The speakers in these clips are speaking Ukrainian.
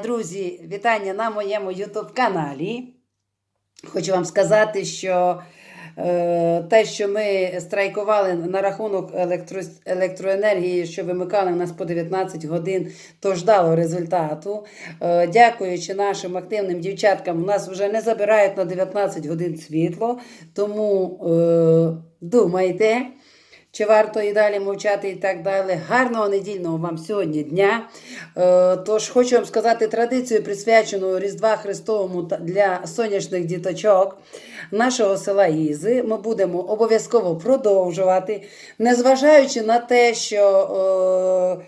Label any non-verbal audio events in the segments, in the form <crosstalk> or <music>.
Друзі, вітання на моєму YouTube каналі. Хочу вам сказати, що е, те, що ми страйкували на рахунок електро, електроенергії, що вимикали в нас по 19 годин, то ж дало результату. Е, дякуючи нашим активним дівчаткам, у нас вже не забирають на 19 годин світло. Тому е, думайте. Чи варто і далі мовчати і так далі. Гарного недільного вам сьогодні дня. Е, Тож хочу вам сказати традицію, присвячену Різдва Христовому для сонячних діточок нашого села Ізи. Ми будемо обов'язково продовжувати, незважаючи на те, що.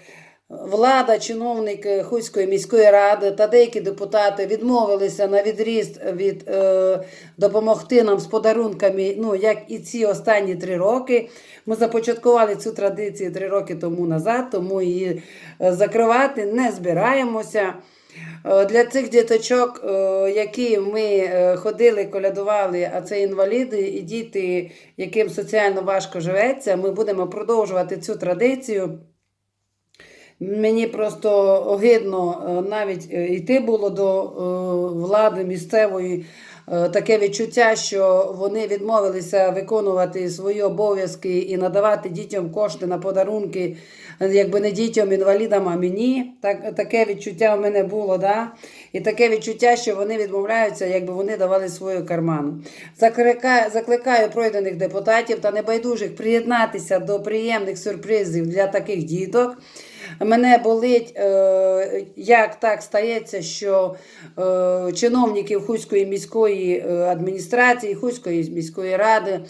Влада, чиновники Хуської міської ради та деякі депутати відмовилися на відріст від е, допомогти нам з подарунками, ну як і ці останні три роки. Ми започаткували цю традицію три роки тому назад, тому її е, закривати не збираємося. Е, Для цих діточок, е, які ми ходили, колядували, а це інваліди і діти, яким соціально важко живеться, ми будемо продовжувати цю традицію. Мені просто огидно е, навіть е, йти було до е, влади місцевої таке відчуття, що вони відмовилися виконувати свої обов'язки і надавати дітям кошти на подарунки, якби не дітям інвалідам, а мені. Так, таке відчуття в мене було, да? і таке відчуття, що вони відмовляються, якби вони давали свою карману. Закликаю, закликаю пройдених депутатів та небайдужих приєднатися до приємних сюрпризів для таких діток. Мене болить, е, як так стається, що е, чиновників Хуської міської е, адміністрації, Хуської міської ради,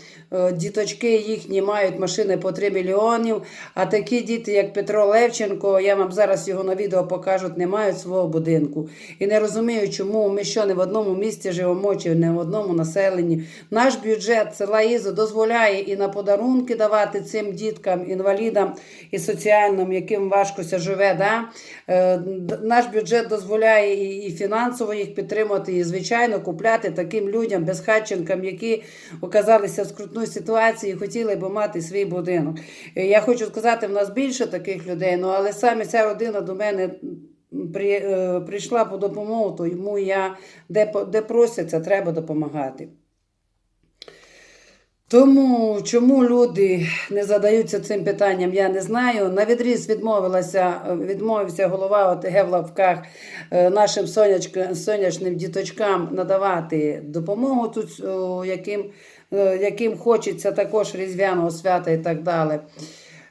діточки їхні мають машини по 3 мільйонів, а такі діти, як Петро Левченко, я вам зараз його на відео покажу, не мають свого будинку. І не розумію, чому ми що не в одному місті живемо, чи не в одному населенні. Наш бюджет села Ізо дозволяє і на подарунки давати цим діткам, інвалідам і соціальним, яким важкося живе. Да? Е, Наш бюджет дозволяє і, фінансово їх підтримати, і, звичайно, купляти таким людям, безхатченкам, які оказалися в скрутній ситуації і хотіли б мати свій будинок. Е, Я хочу сказати, в нас більше таких людей, ну, але саме ця родина до мене. При, е, прийшла по допомогу, то йому я де, де просяться, треба допомагати. Тому чому люди не задаються цим питанням, я не знаю. На відріз відмовилася, відмовився голова ОТГ в лавках е, нашим сонячка- сонячним діточкам надавати допомогу, тут, яким, е, яким хочеться також різдвяного свята і так далі.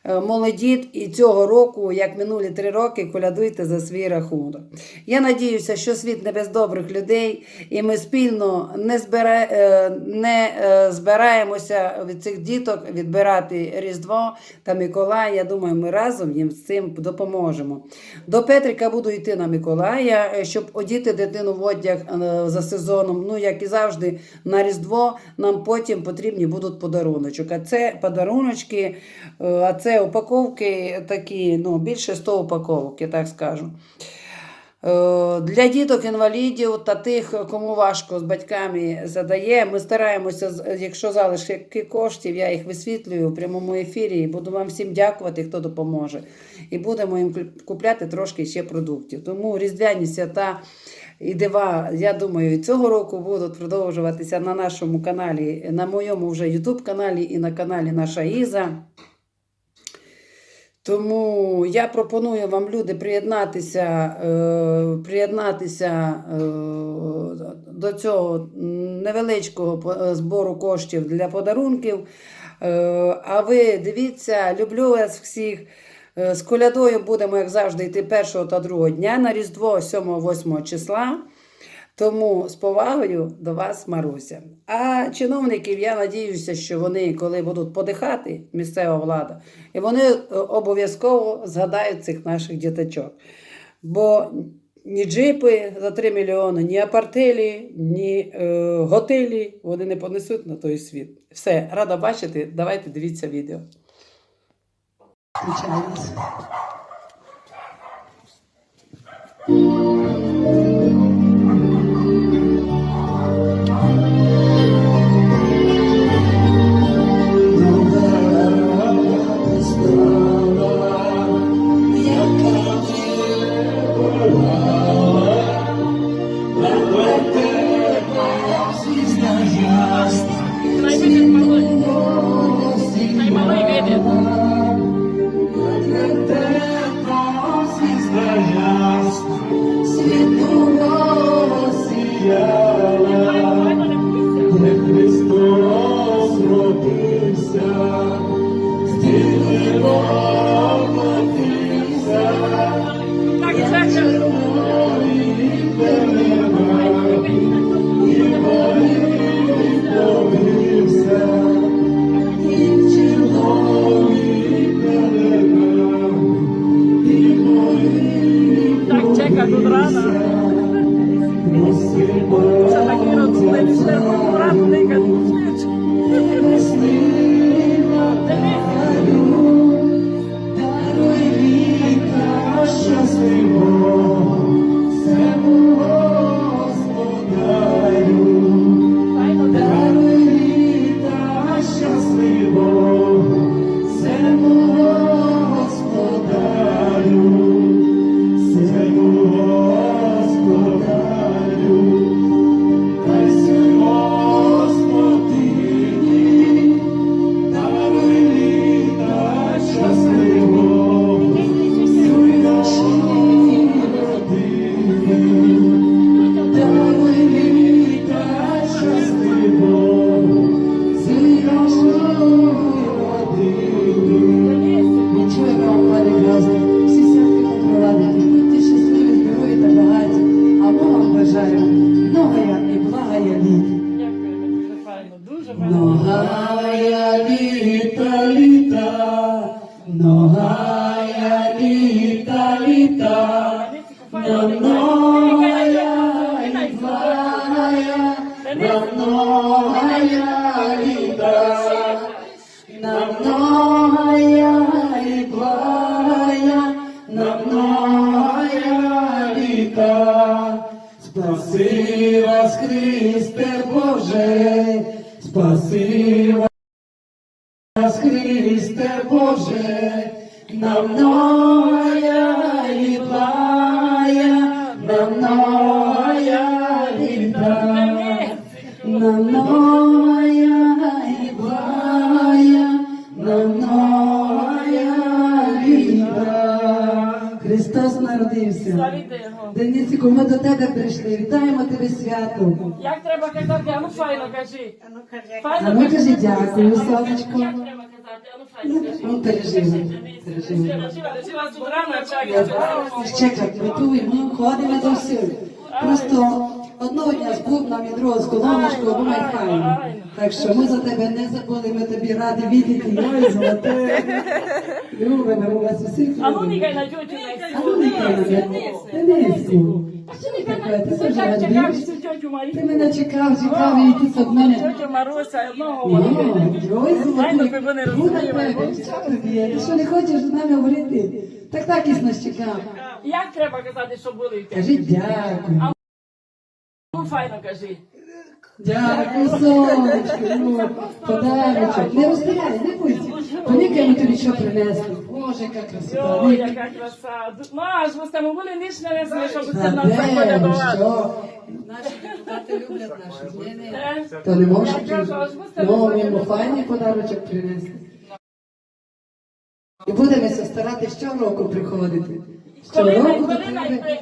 Е, Молодіт і цього року, як минулі три роки, колядуйте за свій рахунок. Я надіюся, що світ не без добрих людей, і ми спільно не, збира... е, не е, збираємося від цих діток відбирати Різдво та Миколая. Я думаю, ми разом їм з цим допоможемо. До Петрика буду йти на Миколая, щоб одіти дитину в одяг за сезоном. Ну, як і завжди, на Різдво нам потім потрібні будуть подаруночок. А це подаруночки, а це упаковки такі, ну, більше 100 упаковок, я так скажу. Е, Для діток, інвалідів та тих, кому важко з батьками задає, ми стараємося, якщо залишки коштів, я їх висвітлюю в прямому ефірі і буду вам всім дякувати, хто допоможе. І будемо їм купляти трошки ще продуктів. Тому різдвяні свята і дива, я думаю, цього року будуть продовжуватися на нашому каналі, на моєму вже YouTube каналі і на каналі Наша Іза. Тому я пропоную вам, люди, приєднатися, е, приєднатися е, до цього невеличкого е, збору коштів для подарунків. Е, а ви дивіться, люблю вас всіх. Е, З колядою будемо, як завжди, йти першого та другого дня на Різдво 7-8 числа. Тому з повагою до вас, Маруся. А чиновників, я надіюся, що вони, коли будуть подихати, місцева влада, і вони е, обов'язково згадають цих наших діточок. Бо ні джипи за 3 мільйони, ні апартелі, ні е, готелі вони не понесуть на той світ. Все, рада бачити. Давайте дивіться відео. Включаємось. На многая і благая, на многая літа. На многая и благая, на многая. Спаси вас, Христе Боже, спаси вас, Христе Боже, на народився. Славіте ми до тебе прийшли. Вітаємо тебе свято. Як треба казати, а ну файно кажи. А ну кажи дякую, сонечко. Ну. Ну, пережили. Пережили. Жила, жила тут рано, чекай. готуй, ми ходимо до всіх. Просто одного дня з бубном і другого з колоночкою, бо ми файно. Так що ми за тебе не забули, ми тобі раді бачити. Ой, золоте. Любимо, ми вас усіх А ну нікай на тьотю А ну не кажи, Дениску. А що не? Ти Ти тьотю Марію. Ти мене чекав, чекав і якийсь від мене. Тьотю Маруся, одного на? Ти що не хочеш з нами говорити? Так так і нас чекав. Як треба казати, що були? Кажи дякую. Ну файно кажи. Дякую, сонечко, ну, подарочок. Не розстріляй, не бойся. Поніка ми тобі що принесли. Боже, яка красота. Ой, яка краса. Аж ви з були ніч не несли, щоб це Та нас заходять де, що? Наші депутати люблять нашу. Ні, ні. Е? То не можеш Я кажу, ви Ну, ми йому файний подарочок принесли. І будемо се старати щороку приходити. Коли най- коли?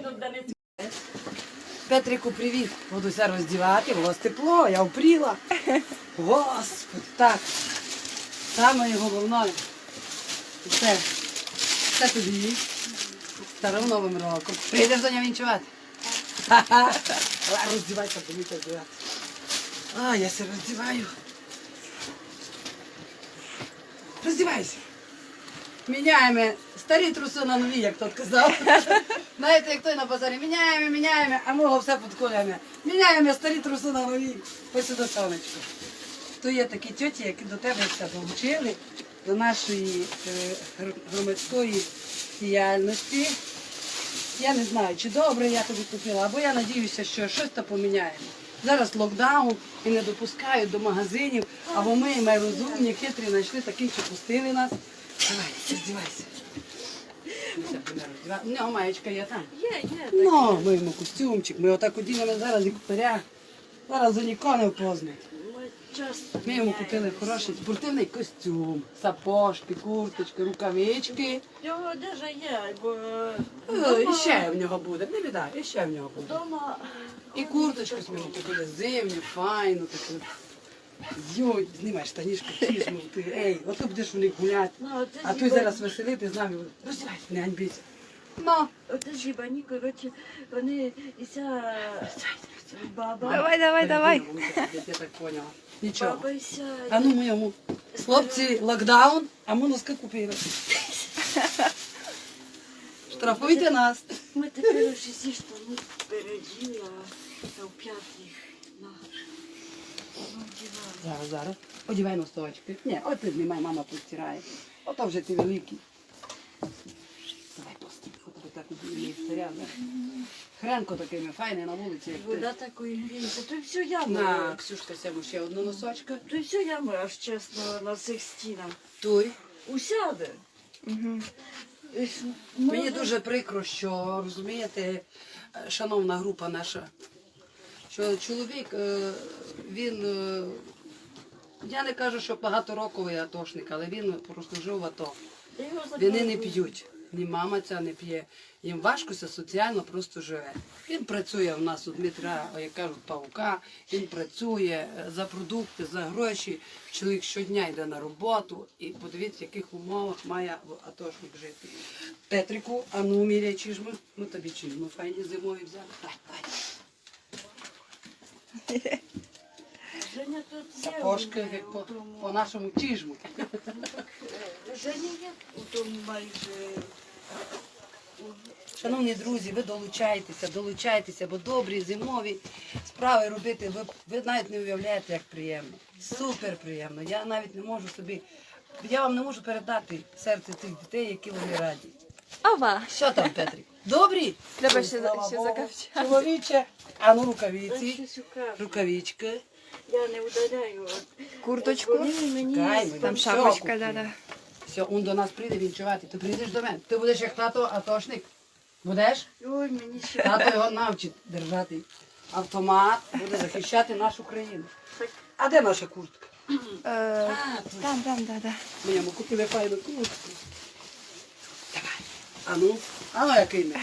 Петрику, привіт. Будуся роздівати, у вас тепло, я впріла. <laughs> Господи, так. Саме головне. Все. Все тобі. Старим Новим роком. Прийдеш до нього вінчувати? <laughs> Роздівайся, поміться роздівати. А, я се роздіваю. Роздівайся. Міняємо старі труси на нові, як тот казав. <laughs> Знаєте, як той на базарі, міняємо, міняємо, а ми його все підколюємо. Міняємо старі труси на нові. Ось сюди сонечко. То є такі тьоті, які до тебе все долучили, до нашої е, громадської діяльності. Я не знаю, чи добре я тобі купила, або я надіюся, що щось то поміняємо. Зараз локдаун і не допускають до магазинів, або ми, ми розумні, хитрі, знайшли таких, що пустили нас. Давай, роздівайся. У нього маєчка є там. Є, є. Ну, ми йому костюмчик, ми отак одінемо зараз і купиря. Зараз за нікого не впознають. Часто. Ми йому купили хороший спортивний костюм, сапожки, курточки, рукавички. Його одежа є, бо Е, І ще в нього буде, не біда, і ще в нього буде. вдома І курточку ми йому купили зимню, файну таку. Йой, знімай штанішку, чізму, ти, ей, ото будеш в них гуляти. Ну, а ти А ти зіба- зараз веселити з нами. Роздівайся, не ганьбіться. Ну, Оте ж коротше, вони і ця баба, Давай, давай, давай. Я так поняла. Нічого. баба і ця. А ну ми йому. Хлопці, локдаун, а ми носки купили. Штрафуйте нас. Ми тепер уже зі штани біла, та в п'ятих на. Зараз, зараз. Одівай носочки. Ні, от ти знімай, мама постирає. Ото вже ти великий. Давай постій, от тобі так не. Хренко такими, файне на вулиці. як ти. Вода такої гріється. То й все. На, Ксюшка, сямо ще одну носочка. То й все ями, аж чесно, на цих стінах. Туй. Усяде. Ж, Мені дуже прикро, що розумієте, е, шановна група наша, що чоловік, е, він, е, я не кажу, що багатороковий атошник, але він прослужив в АТО. Вони не п'ють. Ні мама ця не п'є. Їм важкося соціально просто живе. Він працює в нас у Дмитра, як кажуть, паука. Він працює е, за продукти, за гроші. Чоловік щодня йде на роботу. І подивіться, в яких умовах має атошник жити. Петрику, а ну міряй чижми. Ну тобі чижми файні зимові взяли. Дай, дай. Женя тут є. Сапожки, як по, по нашому чижму. Женя є у тому майже. Шановні друзі, ви долучайтеся, долучайтеся, бо добрі зимові справи робити. Ви, ви навіть не уявляєте, як приємно. Супер приємно. Я навіть не можу собі, я вам не можу передати серце тих дітей, які вони раді. Ова! Що там, Петрик? Добрі? Треба ще- слава ще Богу. закавчати. Чоловіче, а ну рукавиці, рукавички. Я не ударяю. Курточку. Чекай, ми Там шапочка, купимо. да-да. Все, он до нас прийде вінчувати. Ти прийдеш до мене. Ти будеш як тато атошник. Будеш? Ой, мені ще. Тато його навчить держати автомат, буде захищати нашу країну. А де наша куртка? Е, А. Там, там, да, да. Ми йому купили файну куртку. А ну, а ну який ми?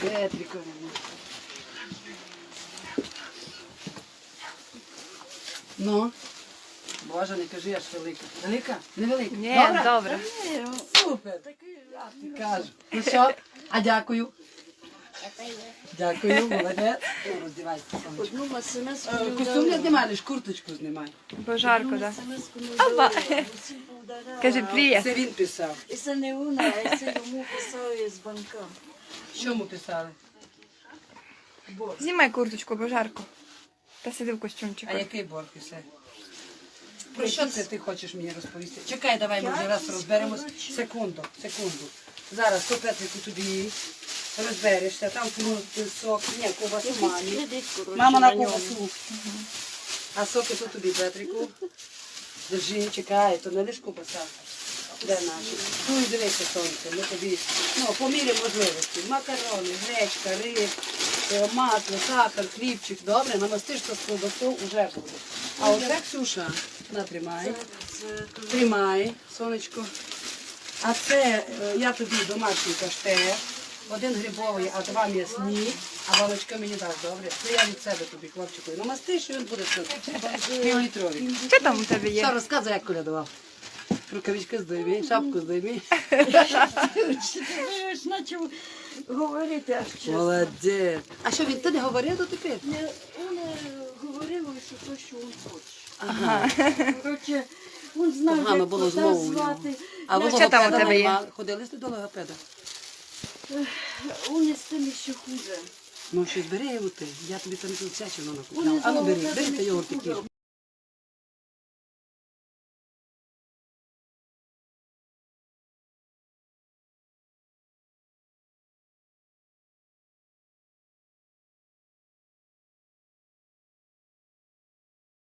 Петрікові. Ну. Боже, не кажи, аж велика. Велика? Невелика? Ні, Добре? добре. Супер. такий. я кажу. Ну що? А дякую. Дякую, молодець. Ну. Одну смс Е, Костюм не знімай, лиш курточку знімай. Бо жарко, да. Ава. Каже, привіт. Це він писав. І це не вона, а це йому писали з банка. Що йому писали? Знімай курточку, бо жарко. Та сиди в костюмчику. А який борг писав? Про що це ти хочеш мені розповісти? Чекай, давай ми вже раз розберемось. Секунду, секунду. Зараз то Петрику тобі розберешся, там сок, ні, ковбасу мамі. Мама на ковбасу. А соки то тобі, Петрику. Держи, чекай, то не лиш ковбаса. Де наші? Ну і дивися, сонце, ми тобі, ну, по мірі можливості. Макарони, гречка, риб, е, масло, сахар, хлібчик. Добре, намастиш то з ковбасу, уже буде. А оце Ксюша, на, тримай. Тримай, сонечко. А це е, я тобі домашній каштет, один грибовий, а два м'ясні, а баночка мені дасть, добре? Це я від себе тобі, хлопчику. Намастиш, і він буде все. Півлітровий. Що там у тебе є? Що є? розказуй, як колядував? Рукавички здойми, шапку ж почав говорити аж чесно. Молодець. А що він ти не говорив до тепер? Не, він е, говорив, що то, що він хоче. Ага. Коротше, він знав, як було звати. А ви Ну, що там у тебе є? Ходили до логопеда? Он з тим ще хуже. Ну, щось бери його ти. Я тобі там тут всячину накупляла. А ну бери, бери та його такі.